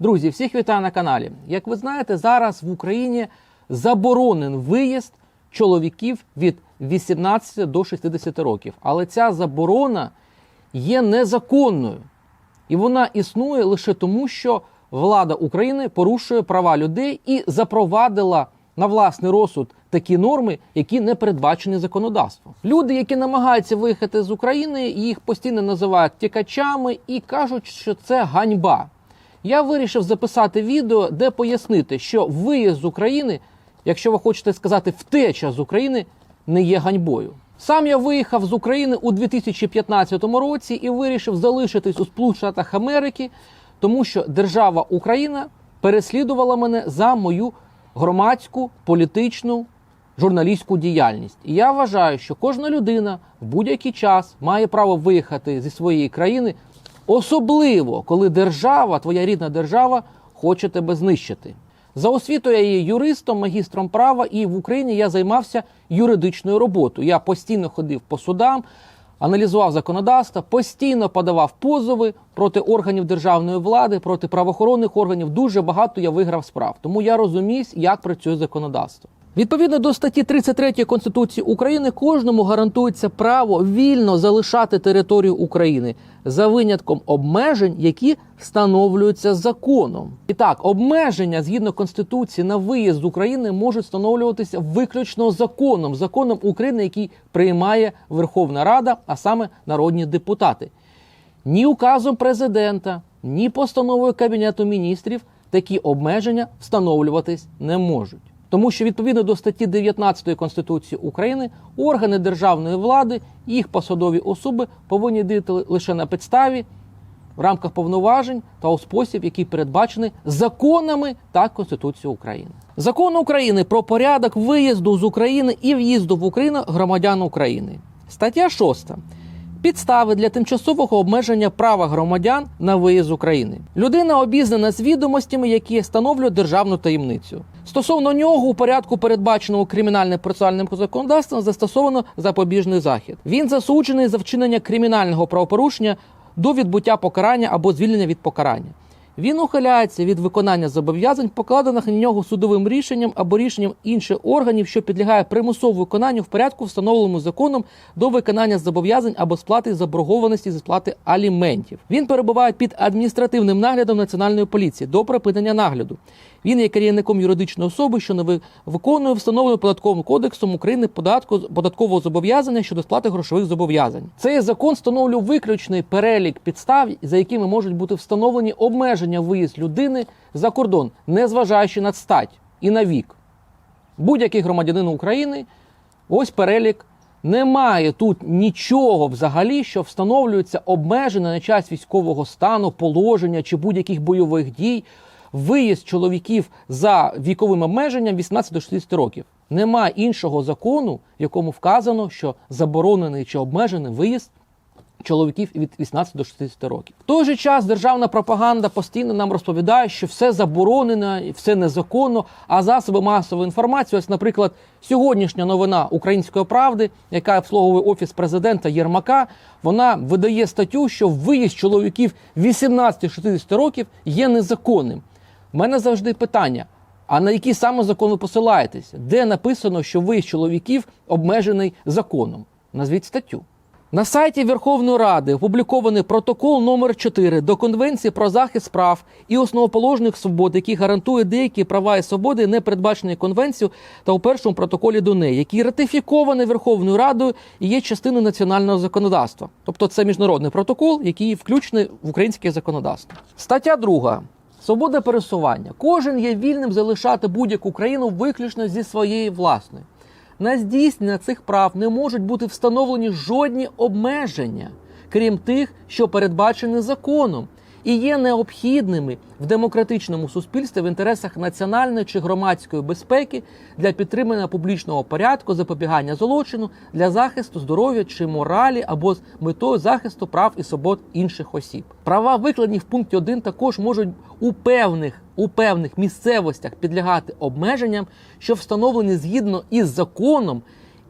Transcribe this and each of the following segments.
Друзі, всіх вітаю на каналі. Як ви знаєте, зараз в Україні заборонен виїзд чоловіків від 18 до 60 років. Але ця заборона є незаконною. І вона існує лише тому, що влада України порушує права людей і запровадила на власний розсуд такі норми, які не передбачені законодавством. Люди, які намагаються виїхати з України, їх постійно називають тікачами і кажуть, що це ганьба. Я вирішив записати відео, де пояснити, що виїзд з України, якщо ви хочете сказати втеча з України, не є ганьбою. Сам я виїхав з України у 2015 році і вирішив залишитись у Сполучених Америки, тому що держава Україна переслідувала мене за мою громадську політичну журналістську діяльність. І я вважаю, що кожна людина в будь-який час має право виїхати зі своєї країни, особливо коли держава, твоя рідна держава, хоче тебе знищити. За освітою я є юристом, магістром права, і в Україні я займався юридичною роботою. Я постійно ходив по судам, аналізував законодавство, постійно подавав позови проти органів державної влади, проти правоохоронних органів. Дуже багато я виграв справ. Тому я розуміюсь, як працює законодавство. Відповідно до статті 33 Конституції України, кожному гарантується право вільно залишати територію України за винятком обмежень, які встановлюються законом. І так, обмеження згідно Конституції на виїзд з України можуть встановлюватися виключно законом, законом України, який приймає Верховна Рада, а саме народні депутати. Ні указом президента, ні постановою Кабінету міністрів такі обмеження встановлюватись не можуть. Тому що відповідно до статті 19 Конституції України органи державної влади і їх посадові особи повинні діяти лише на підставі в рамках повноважень та у спосіб, який передбачений законами та Конституцією України. Закон України про порядок виїзду з України і в'їзду в Україну громадян України. Стаття 6. Підстави для тимчасового обмеження права громадян на виїзд України. Людина обізнана з відомостями, які встановлюють державну таємницю. Стосовно нього у порядку, передбаченому кримінальним процесуальним законодавством, застосовано запобіжний захід. Він засуджений за вчинення кримінального правопорушення до відбуття покарання або звільнення від покарання. Він ухиляється від виконання зобов'язань, покладених на нього судовим рішенням або рішенням інших органів, що підлягає примусовому виконанню в порядку, встановленому законом до виконання зобов'язань або сплати заборгованості зі сплати аліментів. Він перебуває під адміністративним наглядом національної поліції до припинення нагляду. Він є керівником юридичної особи, що не виконує встановлене податковим кодексом України податку податкового зобов'язання щодо сплати грошових зобов'язань. Цей закон встановлює виключний перелік підстав, за якими можуть бути встановлені обмеження виїзд людини за кордон, незважаючи на стать і на вік. Будь-який громадянин України, ось перелік. Немає тут нічого взагалі, що встановлюється обмеження на час військового стану, положення чи будь-яких бойових дій. Виїзд чоловіків за віковим обмеженням 18 до 60 років. Нема іншого закону, в якому вказано, що заборонений чи обмежений виїзд чоловіків від 18 до 60 років. В той же час державна пропаганда постійно нам розповідає, що все заборонено, все незаконно. А засоби масової інформації, ось, наприклад, сьогоднішня новина Української правди, яка обслуговує офіс президента Єрмака, вона видає статтю, що виїзд чоловіків 18-60 років є незаконним. У мене завжди питання. А на який саме закон ви посилаєтесь? Де написано, що виїзд чоловіків обмежений законом? Назвіть статтю. На сайті Верховної Ради опублікований протокол номер 4 до Конвенції про захист прав і основоположних свобод, який гарантує деякі права і свободи, не передбачені конвенцією та у першому протоколі до неї, який ратифікований Верховною Радою і є частиною національного законодавства. Тобто це міжнародний протокол, який включений в українське законодавство. Стаття 2. Свобода пересування. Кожен є вільним залишати будь-яку країну виключно зі своєї власної. На здійснення цих прав не можуть бути встановлені жодні обмеження, крім тих, що передбачені законом, і є необхідними в демократичному суспільстві в інтересах національної чи громадської безпеки для підтримання публічного порядку, запобігання злочину, для захисту здоров'я чи моралі або з метою захисту прав і свобод інших осіб. Права, викладені в пункті 1, також можуть у певних у певних місцевостях підлягати обмеженням, що встановлені згідно із законом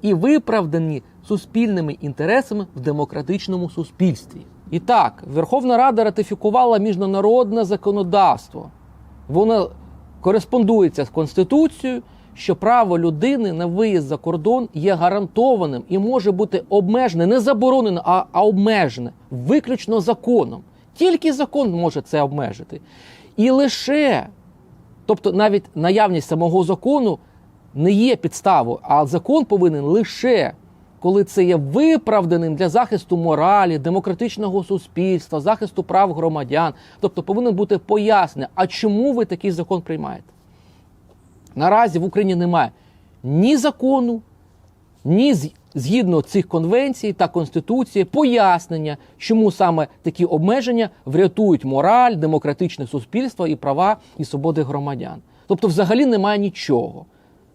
і виправдані суспільними інтересами в демократичному суспільстві. І так, Верховна Рада ратифікувала міжнародне законодавство. воно кореспондується з Конституцією, що право людини на виїзд за кордон є гарантованим і може бути обмежене, не заборонене, а, а обмежене виключно законом. Тільки закон може це обмежити. І лише, тобто навіть наявність самого закону не є підставою, а закон повинен лише коли це є виправданим для захисту моралі, демократичного суспільства, захисту прав громадян. Тобто повинен бути пояснення, а чому ви такий закон приймаєте? Наразі в Україні немає ні закону, ні згідно цих конвенцій та конституції пояснення, чому саме такі обмеження врятують мораль, демократичне суспільство і права і свободи громадян. Тобто, взагалі немає нічого.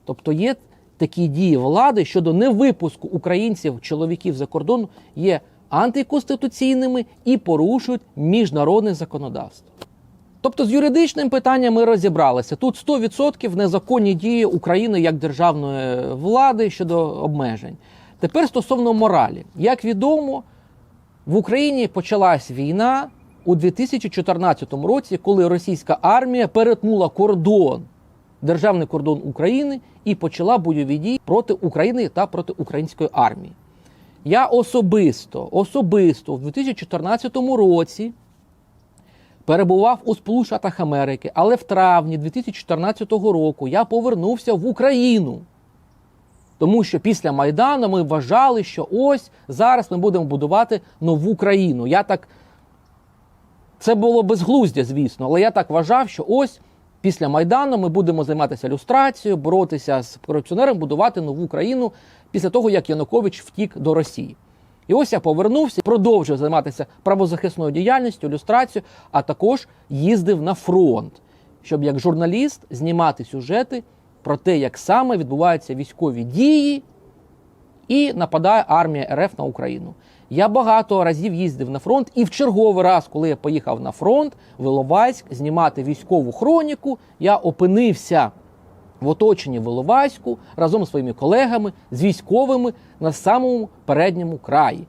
Тобто є такі дії влади щодо невипуску українців, чоловіків за кордон, є антиконституційними і порушують міжнародне законодавство. Тобто з юридичним питанням ми розібралися. Тут 100% незаконні дії України як державної влади щодо обмежень. Тепер стосовно моралі. Як відомо, в Україні почалась війна у 2014 році, коли російська армія перетнула кордон, державний кордон України і почала бойові дії проти України та проти української армії. Я особисто, особисто в 2014 році перебував у Сполучених Америки, але в травні 2014 року я повернувся в Україну. Тому що після Майдану ми вважали, що ось зараз ми будемо будувати нову країну. Я так це було безглуздя, звісно, але я так вважав, що ось після Майдану ми будемо займатися люстрацією, боротися з корупціонером, будувати нову країну після того, як Янукович втік до Росії. І ось я повернувся, продовжив займатися правозахисною діяльністю, люстрацією, а також їздив на фронт, щоб як журналіст знімати сюжети про те, як саме відбуваються військові дії і нападає армія РФ на Україну. Я багато разів їздив на фронт, і в черговий раз, коли я поїхав на фронт в Іловайськ знімати військову хроніку, я опинився в оточенні в Іловайську разом з своїми колегами, з військовими на самому передньому краї.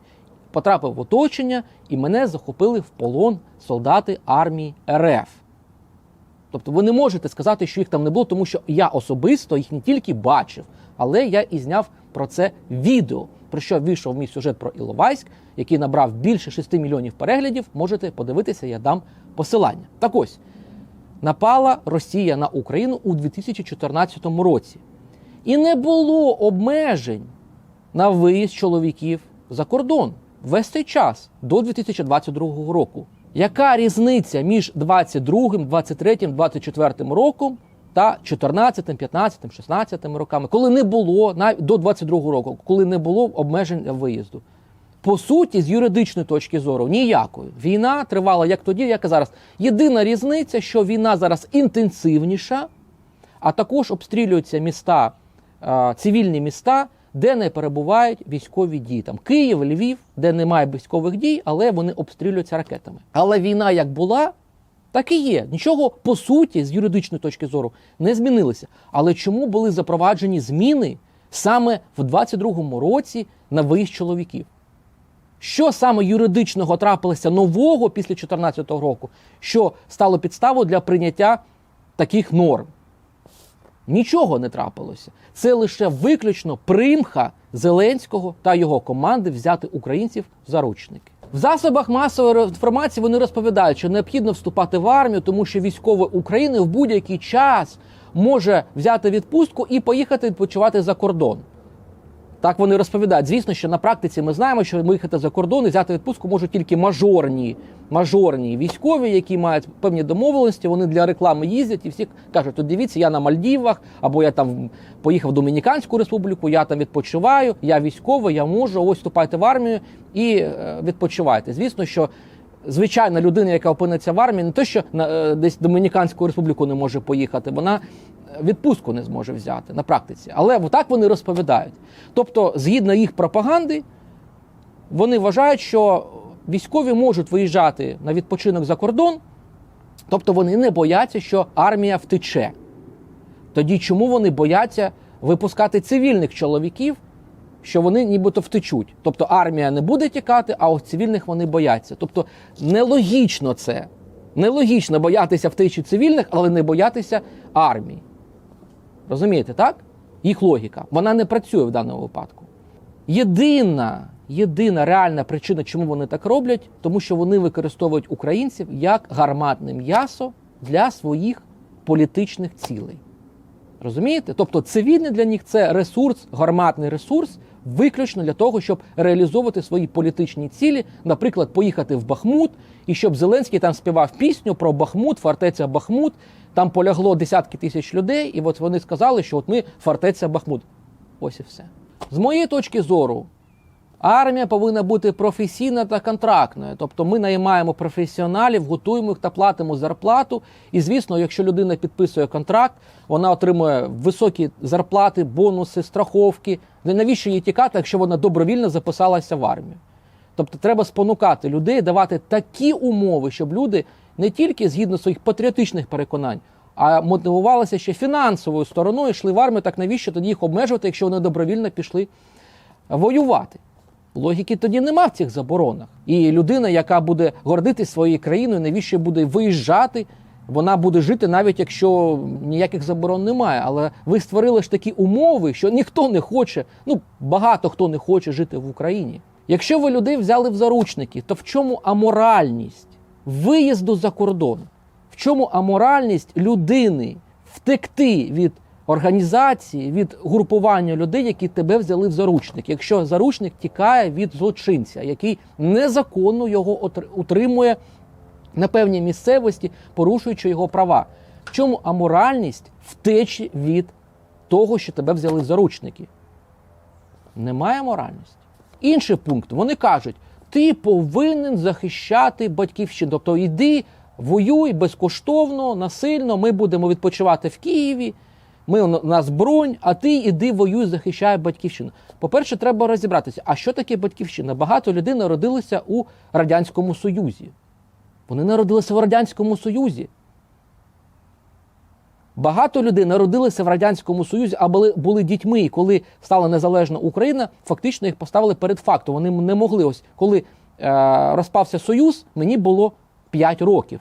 Потрапив в оточення, і мене захопили в полон солдати армії РФ. Тобто ви не можете сказати, що їх там не було, тому що я особисто їх не тільки бачив, але я і зняв про це відео. Про що вийшов мій сюжет про Іловайськ, який набрав більше 6 мільйонів переглядів. Можете подивитися, я дам посилання. Так ось напала Росія на Україну у 2014 році. І не було обмежень на виїзд чоловіків за кордон весь цей час до 2022 року. Яка різниця між 22, 23, 24 роком та 14, 15, 16 роками, коли не було до 22 року, коли не було обмежень виїзду? По суті, з юридичної точки зору, ніякої. Війна тривала як тоді, як і зараз. Єдина різниця, що війна зараз інтенсивніша, а також обстрілюються міста, цивільні міста, де не перебувають військові дії. Там Київ, Львів, де немає військових дій, але вони обстрілюються ракетами. Але війна як була, так і є. Нічого по суті, з юридичної точки зору, не змінилося. Але чому були запроваджені зміни саме в 22-му році на виїзд чоловіків? Що саме юридичного трапилося нового після 2014 року, що стало підставою для прийняття таких норм? Нічого не трапилося. Це лише виключно примха Зеленського та його команди взяти українців в заручники. В засобах масової інформації вони розповідають, що необхідно вступати в армію, тому що військовий України в будь-який час може взяти відпустку і поїхати відпочивати за кордон. Так вони розповідають. Звісно, що на практиці ми знаємо, що виїхати за кордон і взяти відпустку можуть тільки мажорні, мажорні військові, які мають певні домовленості. Вони для реклами їздять і всі кажуть: от дивіться, я на Мальдівах, або я там поїхав в Домініканську республіку, я там відпочиваю, я військовий, я можу ось вступайте в армію і е, відпочивайте. Звісно, що. Звичайна людина, яка опиниться в армії, не те, що на е, десь Домініканську республіку не може поїхати, вона відпустку не зможе взяти на практиці. Але так вони розповідають. Тобто, згідно їх пропаганди, вони вважають, що військові можуть виїжджати на відпочинок за кордон, тобто вони не бояться, що армія втече. Тоді чому вони бояться випускати цивільних чоловіків, що вони нібито втечуть? Тобто армія не буде тікати, а ось цивільних вони бояться. Тобто нелогічно це. Нелогічно боятися втечі цивільних, але не боятися армії. Розумієте, так? Їх логіка. Вона не працює в даному випадку. Єдина, єдина реальна причина, чому вони так роблять, тому що вони використовують українців як гарматне м'ясо для своїх політичних цілей. Розумієте? Тобто цивільний для них це ресурс, гарматний ресурс, виключно для того, щоб реалізовувати свої політичні цілі, наприклад, поїхати в Бахмут, і щоб Зеленський там співав пісню про Бахмут, фортеця Бахмут. Там полягло десятки тисяч людей, і от вони сказали, що от ми фортеця Бахмут. Ось і все. З моєї точки зору, армія повинна бути професійна та контрактною. Тобто ми наймаємо професіоналів, готуємо їх та платимо зарплату. І звісно, якщо людина підписує контракт, вона отримує високі зарплати, бонуси, страховки. Навіщо їй тікати, якщо вона добровільно записалася в армію? Тобто треба спонукати людей, давати такі умови, щоб люди не тільки згідно своїх патріотичних переконань, а мотивувалися ще фінансовою стороною, йшли в армію, так навіщо тоді їх обмежувати, якщо вони добровільно пішли воювати? Логіки тоді нема в цих заборонах. І людина, яка буде гордитись своєю країною, навіщо буде виїжджати, вона буде жити, навіть якщо ніяких заборон немає. Але ви створили ж такі умови, що ніхто не хоче, ну багато хто не хоче жити в Україні. Якщо ви людей взяли в заручники, то в чому аморальність виїзду за кордон? В чому аморальність людини втекти від організації, від групування людей, які тебе взяли в заручник, якщо заручник тікає від злочинця, який незаконно його утримує на певній місцевості, порушуючи його права? В чому аморальність втечі від того, що тебе взяли в заручники? Немає моральності. Інший пункт. Вони кажуть, ти повинен захищати батьківщину. Тобто йди, воюй безкоштовно, насильно. Ми будемо відпочивати в Києві. Ми у нас бронь, а ти іди воюй, захищай батьківщину. По-перше, треба розібратися, а що таке батьківщина? Багато людей народилися у Радянському Союзі. Вони народилися в Радянському Союзі. Багато людей народилися в Радянському Союзі, а були, були дітьми, і коли стала незалежна Україна, фактично їх поставили перед фактом. Вони не могли. Ось коли е, розпався Союз, мені було 5 років.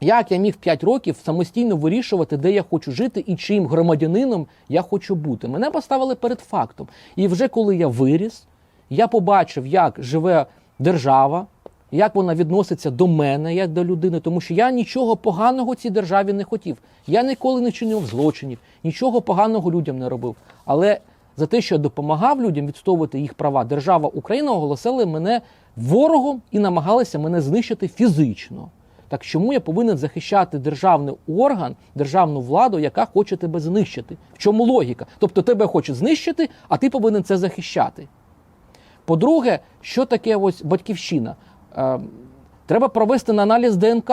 Як я міг 5 років самостійно вирішувати, де я хочу жити і чим громадянином я хочу бути? Мене поставили перед фактом. І вже коли я виріс, я побачив, як живе держава, як вона відноситься до мене, як до людини, тому що я нічого поганого цій державі не хотів. Я ніколи не чинив злочинів, нічого поганого людям не робив. Але за те, що я допомагав людям відстоювати їх права, держава Україна оголосила мене ворогом і намагалася мене знищити фізично. Так чому я повинен захищати державний орган, державну владу, яка хоче тебе знищити? В чому логіка? Тобто тебе хочуть знищити, а ти повинен це захищати. По-друге, що таке ось батьківщина? Е, треба провести на аналіз ДНК.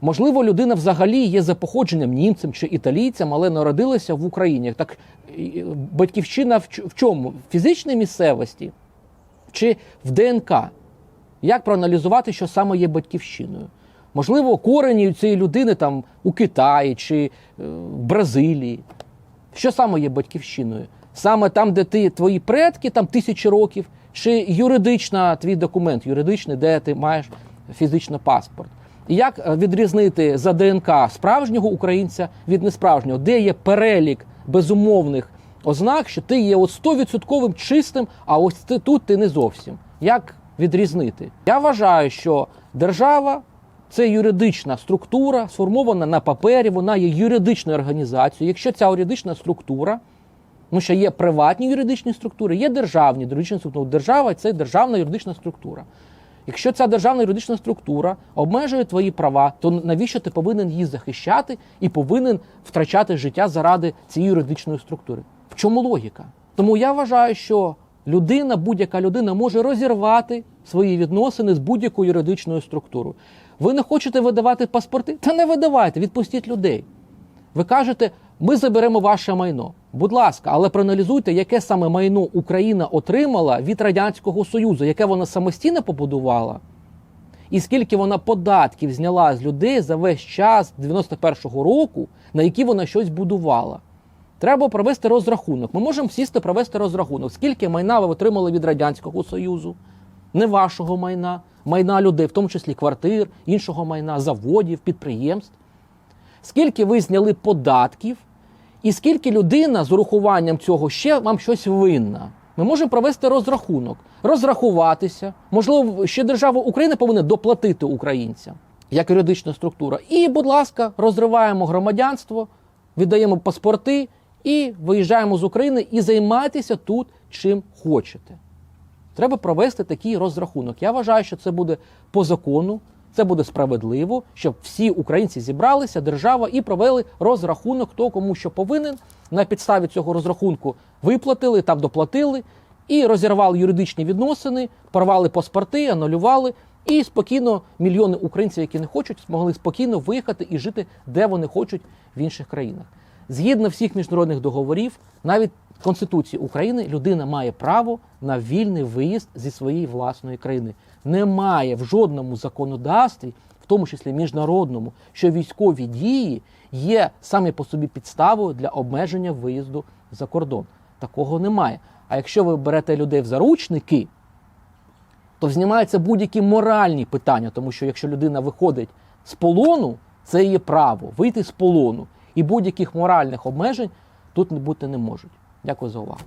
Можливо, людина взагалі є за походженням німцем чи італійцем, але народилася в Україні. Так батьківщина в чому? В фізичній місцевості чи в ДНК? Як проаналізувати, що саме є батьківщиною? Можливо, корені цієї людини там у Китаї чи е, в Бразилії. Що саме є батьківщиною? Саме там, де ти твої предки, там тисячі років, чи юридична твій документ, юридичний, де ти маєш фізично паспорт. Як е, відрізнити за ДНК справжнього українця від несправжнього, де є перелік безумовних ознак, що ти є от 100% чистим, а ось ти тут ти не зовсім. Як відрізнити? Я вважаю, що держава це юридична структура, сформована на папері, вона є юридичною організацією. Якщо ця юридична структура, ну що є приватні юридичні структури, є державні юридичні структури. Держава це державна юридична структура. Якщо ця державна юридична структура обмежує твої права, то навіщо ти повинен її захищати і повинен втрачати життя заради цієї юридичної структури? В чому логіка? Тому я вважаю, що людина, будь-яка людина може розірвати свої відносини з будь-якою юридичною структурою. Ви не хочете видавати паспорти? Та не видавайте, відпустіть людей. Ви кажете, ми заберемо ваше майно. Будь ласка, але проаналізуйте, яке саме майно Україна отримала від Радянського Союзу, яке вона самостійно побудувала, і скільки вона податків зняла з людей за весь час 91-го року, на які вона щось будувала. Треба провести розрахунок. Ми можемо сісти провести розрахунок, скільки майна ви отримали від Радянського Союзу, не вашого майна, майна людей, в тому числі квартир, іншого майна, заводів, підприємств. Скільки ви зняли податків, і скільки людина з урахуванням цього ще вам щось винна. Ми можемо провести розрахунок, розрахуватися. Можливо, ще держава України повинна доплатити українцям як юридична структура. І, будь ласка, розриваємо громадянство, віддаємо паспорти і виїжджаємо з України і займайтеся тут чим хочете. Треба провести такий розрахунок. Я вважаю, що це буде по закону, це буде справедливо, щоб всі українці зібралися, держава і провели розрахунок, хто кому що повинен. На підставі цього розрахунку виплатили, там доплатили і розірвали юридичні відносини, порвали паспорти, анулювали. І спокійно мільйони українців, які не хочуть, змогли спокійно виїхати і жити, де вони хочуть в інших країнах. Згідно всіх міжнародних договорів, навіть Конституції України, людина має право на вільний виїзд зі своєї власної країни. Немає в жодному законодавстві, в тому числі міжнародному, що військові дії є саме по собі підставою для обмеження виїзду за кордон. Такого немає. А якщо ви берете людей в заручники, то знімаються будь-які моральні питання, тому що якщо людина виходить з полону, це є право вийти з полону. І будь-яких моральних обмежень тут бути не можуть. Дякую за увагу.